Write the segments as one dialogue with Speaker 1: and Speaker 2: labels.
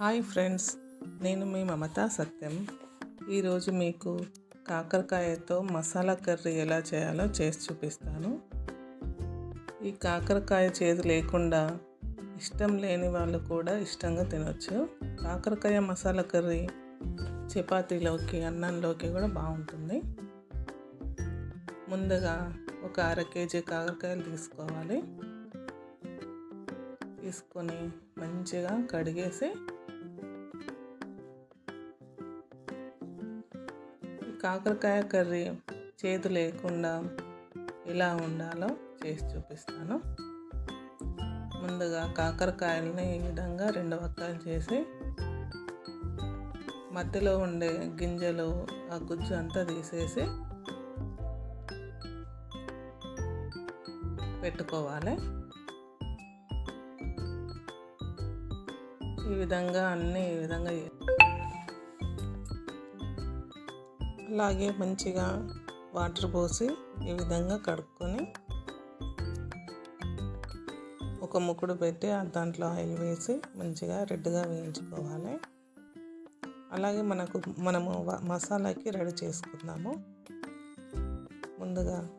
Speaker 1: Hi friends నేను మీ మమతా సత్యం. ఈరోజు మీకు కాకరకాయతో మసాలా కర్రీ ఎలా చేయాలో చేసి చూపిస్తాను. ఈ కాకరకాయ చేదు లేకుండా ఇష్టం లేని వాళ్ళు కూడా ఇష్టంగా తినొచ్చు. కాకరకాయ మసాలా కర్రీ చపాతీలోకి అన్నంలోకి కూడా బాగుంటుంది. ముందుగా ఒక అర కేజీ కాకరకాయలు తీసుకోవాలి. తీసుకొని మంచిగా కడిగేసి కాకరకాయ కర్రీ చేదు లేకుండా ఎలా ఉండాలో చేసి చూపిస్తాను. ముందుగా కాకరకాయలని ఈ విధంగా రెండు వక్కలు చేసి మధ్యలో ఉండే గింజలు ఆ గుజ్జు అంతా తీసేసి పెట్టుకోవాలి. ఈ విధంగా అన్నీ ఈ విధంగా అలాగే మంచిగా వాటర్ పోసి ఈ విధంగా కడుక్కొని ఒక ముక్కుడు పెట్టి దాంట్లో ఆయిల్ వేసి మంచిగా రెడ్గా వేయించుకోవాలి. అలాగే మనకు మనము మసాలాకి రెడీ చేసుకుందాము. ముందుగా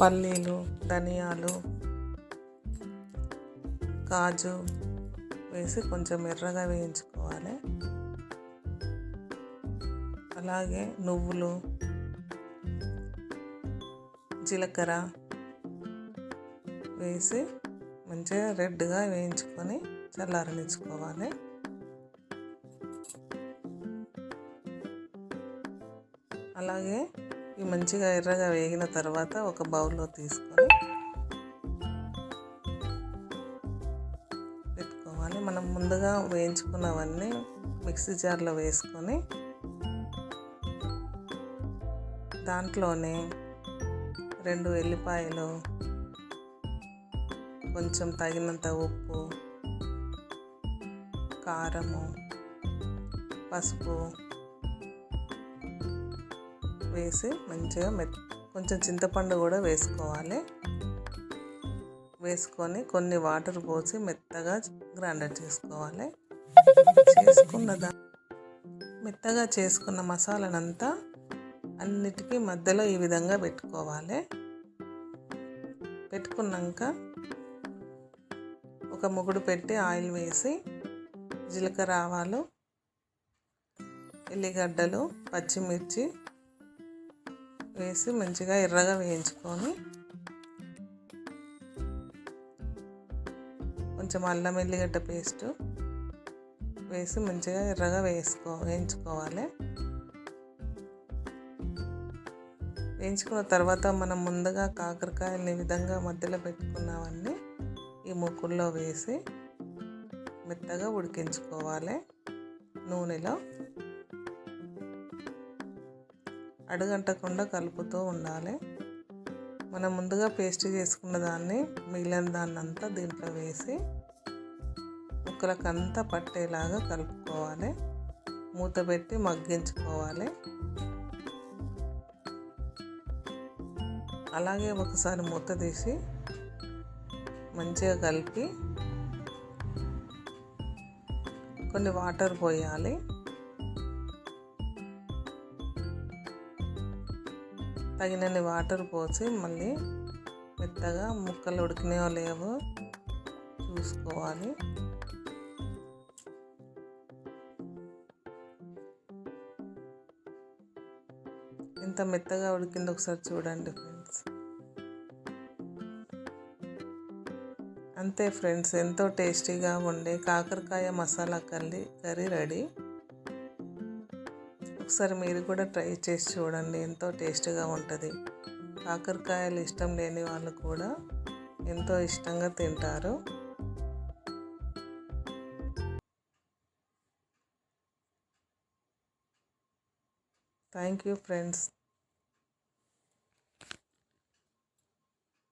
Speaker 1: పల్లీలు ధనియాలు కాజు వేసి కొంచెం ఎర్రగా వేయించుకోవాలి. అలాగే నువ్వులు జీలకర్ర వేసి మంచిగా రెడ్గా వేయించుకొని చల్లారనిచ్చుకోవాలి. అలాగే ఈ మంచిగా ఎర్రగా వేగిన తర్వాత ఒక బౌల్లో తీసుకొని పెట్టుకోవాలి. మనం ముందుగా వేయించుకున్నవన్నీ మిక్సీ జార్లో వేసుకొని దాంట్లోనే రెండు ఎల్లిపాయలు కొంచెం తగినంత ఉప్పు కారము పసుపు వేసి మంచిగా మెత్ కొంచెం చింతపండు కూడా వేసుకోవాలి. వేసుకొని కొన్ని వాటర్ పోసి మెత్తగా గ్రైండర్ చేసుకోవాలి. చేసుకున్న దా మెత్తగా చేసుకున్న మసాలానంతా అన్నిటికీ మధ్యలో ఈ విధంగా పెట్టుకోవాలి. పెట్టుకున్నాక ఒక ముగుడు పెట్టి ఆయిల్ వేసి జీలకర్ర ఆవాలు ఎల్లిగడ్డలు పచ్చిమిర్చి వేసి మంచిగా ఎర్రగా వేయించుకొని కొంచెం అల్లం ఎల్లిగడ్డ పేస్టు వేసి మంచిగా ఎర్రగా వేసుకో వేయించుకోవాలి. వేయించుకున్న తర్వాత మనం ముందుగా కాకరకాయలని విధంగా మధ్యలో పెట్టుకున్నవన్నీ ఈ ముక్కుల్లో వేసి మెత్తగా ఉడికించుకోవాలి నూనెలో. అడుగంటకుండా కలుపుతూ ఉండాలి. మనం ముందుగా పేస్ట్ చేసుకున్న దాన్ని మిగిలిన దాన్ని అంతా దీంట్లో వేసి ముక్కలకంతా పట్టేలాగా కలుపుకోవాలి. మూత పెట్టి మగ్గించుకోవాలి. అలాగే ఒకసారి మూత తీసి మంచిగా కలిపి కొన్ని వాటర్ పోయాలి. తగినన్ని వాటర్ పోసి మళ్ళీ మెత్తగా ముక్కలు ఉడికినాయో లేవో చూసుకోవాలి. ఎంత మెత్తగా ఉడికిందో ఒకసారి చూడండి. అంతే ఫ్రెండ్స్ ఎంతో టేస్టీగా ఉండే కాకరకాయ మసాలా కర్రీ కర్రీ రెడీ. ఒకసారి మీరు కూడా ట్రై చేసి చూడండి ఎంతో టేస్టీగా ఉంటుంది. కాకరకాయలు ఇష్టం లేని వాళ్ళు కూడా ఎంతో ఇష్టంగా తింటారు. Thank you friends